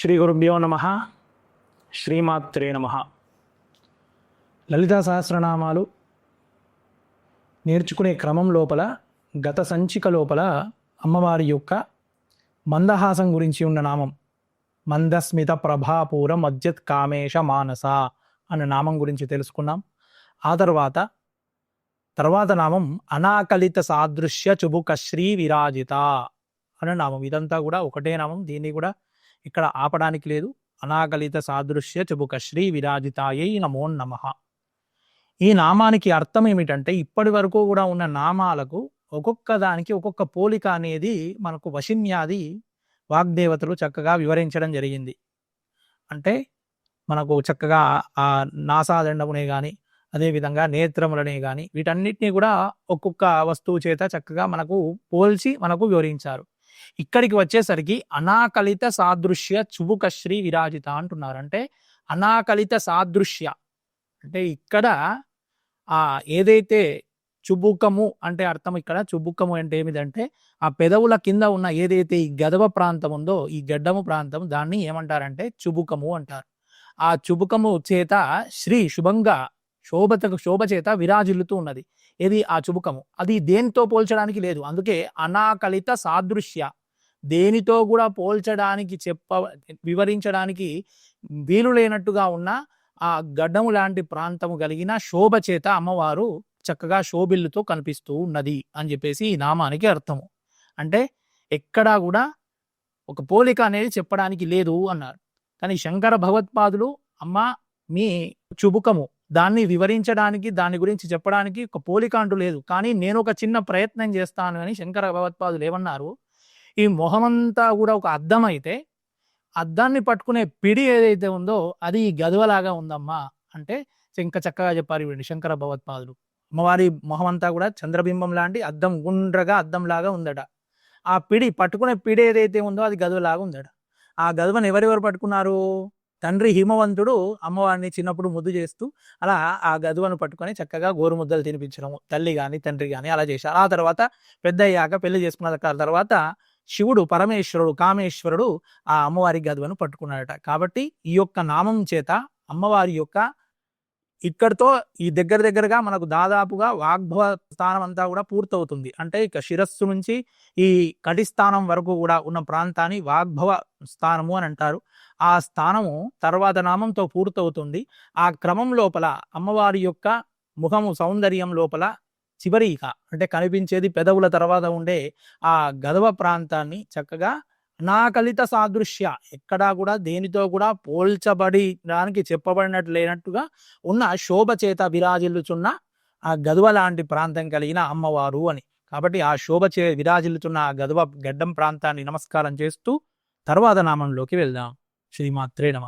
శ్రీ గురుభ్యో నమ శ్రీమాత్రే నమ. లలితా సహస్రనామాలు నేర్చుకునే క్రమం లోపల గత సంచిక లోపల అమ్మవారి యొక్క మందహాసం గురించి ఉన్న నామం మందస్మిత ప్రభాపూర మధ్యత్ కామేశ మానస అన్న నామం గురించి తెలుసుకున్నాం. ఆ తర్వాత తర్వాత నామం అనాకలిత సాదృశ్య చుబుకశ్రీ విరాజిత అన్న నామం. ఇదంతా కూడా ఒకటే నామం దీన్ని కూడా ఇక్కడ ఆపడానికి లేదు. అనాగలిత సాదృశ్య చెబుక శ్రీ విరాజితాయై నమో నమ. ఈ నామానికి అర్థం ఏమిటంటే ఇప్పటి వరకు కూడా ఉన్న నామాలకు ఒక్కొక్క దానికి ఒక్కొక్క పోలిక అనేది మనకు వశిన్యాది వాగ్దేవతలు చక్కగా వివరించడం జరిగింది. అంటే మనకు చక్కగా ఆ నాసాదండమునే కానీ అదేవిధంగా నేత్రములనే కానీ వీటన్నిటిని కూడా ఒక్కొక్క వస్తువు చేత చక్కగా మనకు పోల్చి మనకు వివరించారు. ఇక్కడికి వచ్చేసరికి అనాకలిత సాదృశ్య చుబుకశ్రీ విరాజిత అంటున్నారు. అంటే అనాకలిత సాదృశ్య. అంటే ఇక్కడ ఆ ఏదైతే చుబుకము అంటే అర్థం ఇక్కడ చుబుకము అంటే ఏమిటంటే ఆ పెదవుల కింద ఉన్న ఏదైతే ఈ గదవ ప్రాంతం ఉందో ఈ గడ్డము ప్రాంతం దాన్ని ఏమంటారంటే చుబుకము అంటారు. ఆ చుబుకము చేత శ్రీ శుభంగా శోభత శోభ చేత విరాజిల్లుతూ ఉన్నది. ఏది? ఆ చుబుకము. అది దేనితో పోల్చడానికి లేదు. అందుకే అనాకలిత సాదృశ్య. దేనితో కూడా పోల్చడానికి చెప్ప వివరించడానికి వీలు లేనట్టుగా ఉన్న ఆ గడ్డము లాంటి ప్రాంతము కలిగిన శోభ చేత అమ్మవారు చక్కగా శోభిల్లుతో కనిపిస్తూ ఉన్నది అని చెప్పేసి ఈ నామానికి అర్థము. అంటే ఎక్కడా కూడా ఒక పోలిక అనేది చెప్పడానికి లేదు అన్నారు. కానీ శంకర భగవత్పాదులు అమ్మ మీ చుబుకము దాన్ని వివరించడానికి దాని గురించి చెప్పడానికి ఒక పోలిక అంటూ లేదు. కానీ నేను ఒక చిన్న ప్రయత్నం చేస్తాను అని శంకర భగవత్పాదులు ఏమన్నారు. ఈ మొహమంతా కూడా ఒక అద్దం అయితే అద్దాన్ని పట్టుకునే పిడి ఏదైతే ఉందో అది ఈ గదువలాగా ఉందమ్మా అంటే ఇంకా చక్కగా చెప్పారు ఇవ్వండి శంకర భగవత్పాదులు. అమ్మవారి మొహమంతా కూడా చంద్రబింబం లాంటి అద్దం గుండ్రగా అద్దం లాగా ఉందట. ఆ పిడి పట్టుకునే పిడి ఏదైతే ఉందో అది గదువలాగా ఉందట. ఆ గదువను ఎవరెవరు పట్టుకున్నారు? తండ్రి హిమవంతుడు అమ్మవారిని చిన్నప్పుడు ముద్దు చేస్తూ అలా ఆ గదువను పట్టుకొని చక్కగా గోరు ముద్దలు తినిపించడం తల్లి కానీ తండ్రి కానీ అలా చేశారు. ఆ తర్వాత పెద్ద అయ్యాక పెళ్ళి చేసుకున్న తర్వాత శివుడు పరమేశ్వరుడు కామేశ్వరుడు ఆ అమ్మవారి గదువను పట్టుకున్నాడట. కాబట్టి ఈ యొక్క నామం చేత అమ్మవారి యొక్క ఇక్కడితో ఈ దగ్గర దగ్గరగా మనకు దాదాపుగా వాగ్భవ స్థానం అంతా కూడా పూర్తవుతుంది. అంటే ఇక శిరస్సు నుంచి ఈ కటిస్థానం వరకు కూడా ఉన్న ప్రాంతాన్ని వాగ్భవ స్థానము అని అంటారు. ఆ స్థానము తర్వాత నామంతో పూర్తవుతుంది. ఆ క్రమం లోపల అమ్మవారి యొక్క ముఖము సౌందర్యం లోపల చివరిక అంటే కనిపించేది పెదవుల తర్వాత ఉండే ఆ గదవ ప్రాంతాన్ని చక్కగా అనాకలిత సాదృశ్య ఎక్కడా కూడా దేనితో కూడా పోల్చబడి దానికి చెప్పబడినట్టు లేనట్టుగా ఉన్న శోభ చేత విరాజిల్లుచున్న ఆ గదువ లాంటి ప్రాంతం కలిగిన అమ్మవారు అని. కాబట్టి ఆ శోభ చే విరాజిల్లుతున్న ఆ గదువ గడ్డం ప్రాంతాన్ని నమస్కారం చేస్తూ తర్వాత నామంలోకి వెళ్దాం. శ్రీమాత్రే నమ.